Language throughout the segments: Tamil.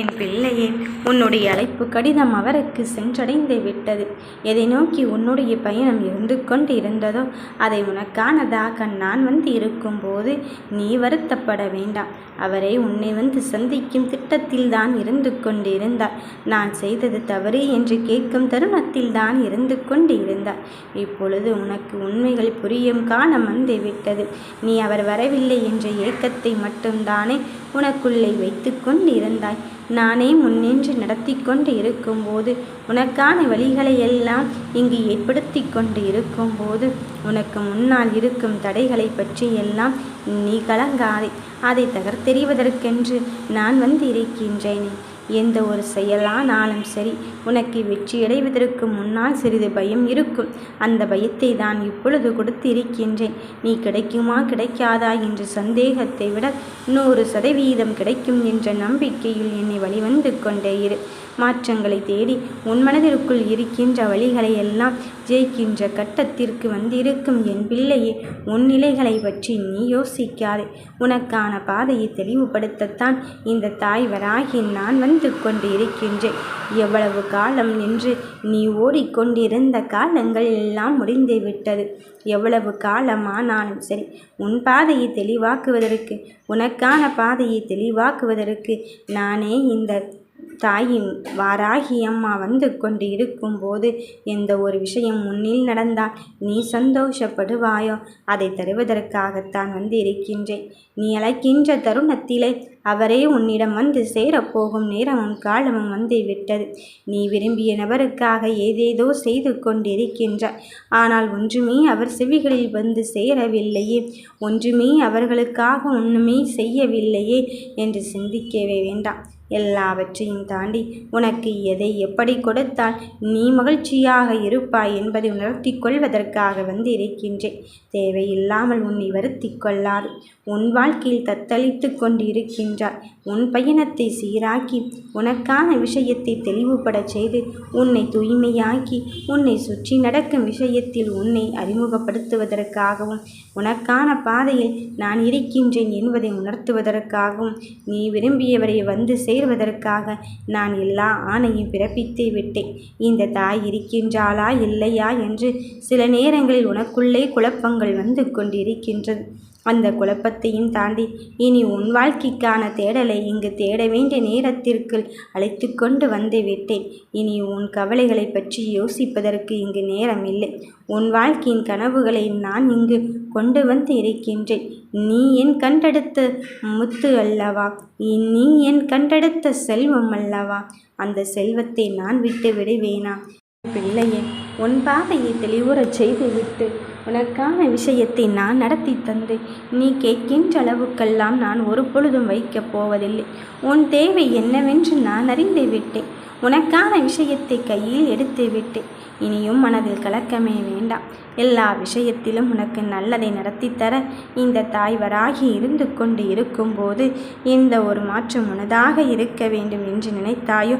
என் பிள்ளையே உன்னுடைய அழைப்பு கடிதம் அவருக்கு சென்றடைந்து விட்டது. எதை நோக்கி உன்னுடைய பயணம் இருந்து கொண்டு இருந்ததோ அதை உனக்கானதாக நான் வந்து இருக்கும்போது நீ வருத்தப்பட வேண்டாம். அவரை உன்னை வந்து சந்திக்கும் திட்டத்தில் தான் இருந்து கொண்டு இருந்தார் நான் செய்தது தவறு என்று கேட்கும் தருணத்தில் தான் இருந்து கொண்டு இருந்தார் இப்பொழுது உனக்கு உண்மைகள் புரியும் காலம் வந்து விட்டது. நீ அவர் வரவில்லை என்ற ஏக்கத்தை மட்டும்தானே உனக்குள்ளே வைத்து கொண்டு இருந்தாய் நானே முன்னின்று நடத்தி கொண்டு இருக்கும்போது உனக்கான வழிகளை எல்லாம் இங்கு ஏற்படுத்தி கொண்டு இருக்கும்போது உனக்கு முன்னால் இருக்கும் தடைகளை பற்றி எல்லாம் நீ கலங்காதே. அதை தகர்த்தெறிவதற்கென்று நான் வந்து இருக்கின்றேனே எந்த ஒரு செயலானாலும் சரி உனக்கு வெற்றி அடைவதற்கு முன்னால் சிறிது பயம் இருக்கும். அந்த பயத்தை தான் இப்பொழுது கொடுத்து இருக்கின்றேன் நீ கிடைக்குமா கிடைக்காதா என்ற சந்தேகத்தை விட நூறு சதவீதம் கிடைக்கும் என்ற நம்பிக்கையில் என்னை வழிவந்து கொண்டே இரு. மாற்றங்களை தேடி உன் மனதிற்குள் இருக்கின்ற வழிகளை எல்லாம் ஜெயிக்கின்ற கட்டத்திற்கு வந்திருக்கும் என் பிள்ளையே உன் நிலைகளை பற்றி நீ யோசிக்காதே. உனக்கான பாதையை தெளிவுபடுத்தத்தான் இந்த தாய் வராகி நான் வந்து கொண்டு இருக்கின்றேன் எவ்வளவு காலம் என்று நீ ஓடிக்கொண்டிருந்த காலங்கள் எல்லாம் முடிந்து விட்டது. எவ்வளவு காலமானாலும் சரி உன் பாதையை தெளிவாக்குவதற்கு உனக்கான பாதையை தெளிவாக்குவதற்கு நானே இந்த தாயின் வாராகி அம்மா வந்து கொண்டு இருக்கும்போது எந்த ஒரு விஷயம் முன்னில் நடந்தால் நீ சந்தோஷப்படுவாயோ? அதை தருவதற்காகத்தான் வந்து இருக்கின்றேன் நீ அழைக்கின்ற தருணத்திலே அவரே உன்னிடம் வந்து சேரப்போகும் நேரமும் காலமும் வந்து விட்டது நீ விரும்பிய நபருக்காக ஏதேதோ செய்து கொண்டிருக்கின்றாய். ஆனால் ஒன்றுமே அவர் செவிகளில் வந்து சேரவில்லையே. ஒன்றுமே அவர்களுக்காக ஒன்றுமே செய்யவில்லையே என்று சிந்திக்கவே வேண்டாம். எல்லாவற்றையும் தாண்டி உனக்கு எதை எப்படி கொடுத்தால் நீ மகிழ்ச்சியாக இருப்பாய் என்பதை உணர்த்தி கொள்வதற்காக வந்து இருக்கின்றேன் தேவையில்லாமல் உன்னை வருத்தி கொள்ளாது. உன் வாழ்க்கையில் தத்தளித்து கொண்டிருக்கின்றாய். உன் பயணத்தை சீராக்கி உனக்கான விஷயத்தை தெளிவுபடச் செய்து உன்னை தூய்மையாக்கி உன்னை சுற்றி நடக்கும் விஷயத்தில் உன்னை அறிமுகப்படுத்துவதற்காகவும் உனக்கான பாதையில் நான் இருக்கின்றேன் என்பதை உணர்த்துவதற்காகவும் நீ விரும்பியவரை வந்து சேர்வதற்காக நான் எல்லா ஆணையும் பிறப்பித்தே விட்டேன். இந்த தாய் இருக்கின்றாளா இல்லையா என்று சில நேரங்களில் உனக்குள்ளே குழப்பங்கள் வந்து கொண்டிருக்கின்றது. அந்த குழப்பத்தையும் தாண்டி இனி உன் வாழ்க்கைக்கான தேடலை இங்கு தேட வேண்டிய நேரத்திற்குள் அழைத்து கொண்டு வந்து விட்டேன். இனி உன் கவலைகளை பற்றி யோசிப்பதற்கு இங்கு நேரம் இல்லை உன் வாழ்க்கையின் கனவுகளை நான் இங்கு கொண்டு வந்து இருக்கின்றேன். நீ என் கண்டெடுத்த முத்து அல்லவா? நீ என் கண்டெடுத்த செல்வம் அல்லவா? அந்த செல்வத்தை நான் விட்டு விடுவேனா? பிள்ளையே உன் பாதையை தெளிவுறச் செய்துவிட்டு உனக்கான விஷயத்தை நான் நடத்தி தந்தேன். நீ கேட்கின்ற அளவுக்கெல்லாம் நான் ஒரு பொழுதும் வைக்கப் போவதில்லை. உன் தேவை என்னவென்று நான் அறிந்து விட்டேன். உனக்கான விஷயத்தை கையில் எடுத்து விட்டேன். இனியும் மனதில் கலக்கமே வேண்டாம். எல்லா விஷயத்திலும் உனக்கு நல்லதை நடத்தித்தர இந்த தாய்வராகி இருந்து கொண்டு இருக்கும்போது இந்த ஒரு மாற்றம் உனதாக இருக்க வேண்டும் என்று நினைத்தாயோ?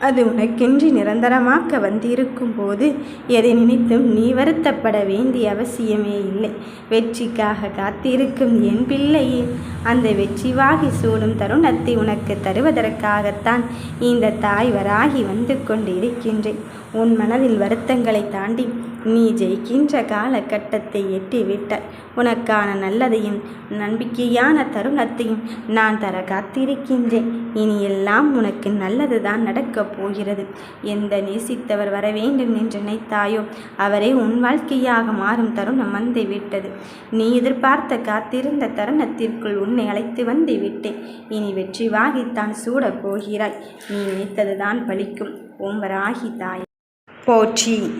அது உனக்கென்று நிரந்தரமாக்க வந்திருக்கும் போது எதை நினைத்தும் நீ வருத்தப்பட வேண்டிய அவசியமே இல்லை. வெற்றிக்காக காத்திருக்கும் என் பிள்ளையே அந்த வெற்றி வாகி சூடும் தருணத்தை உனக்கு தருவதற்காகத்தான் இந்த தாய் வராகி வந்து கொண்டு இருக்கின்றேன் உன் மனதில் வருத்தங்களை தாண்டி நீ ஜெயிக்கின்ற காலகட்டத்தை எட்டிவிட்டாய். உனக்கான நல்லதையும் நம்பிக்கையான தருணத்தையும் நான் தர காத்திருக்கின்றேன். இனி எல்லாம் உனக்கு நல்லதுதான் நடக்கப் போகிறது. எந்த நேசித்தவர் வர வேண்டும் என்று நினைத்தாயோ அவரே உன் வாழ்க்கையாக மாறும் தருணம் வந்து விட்டது நீ எதிர்பார்த்த காத்திருந்த தருணத்திற்குள் உன்னை அழைத்து வந்து விட்டேன் இனி வெற்றி வாகித்தான் சூடப் போகிறாய். நீ நினைத்ததுதான் பலிக்கும். ஓம்பராகி தாய். போற்றி.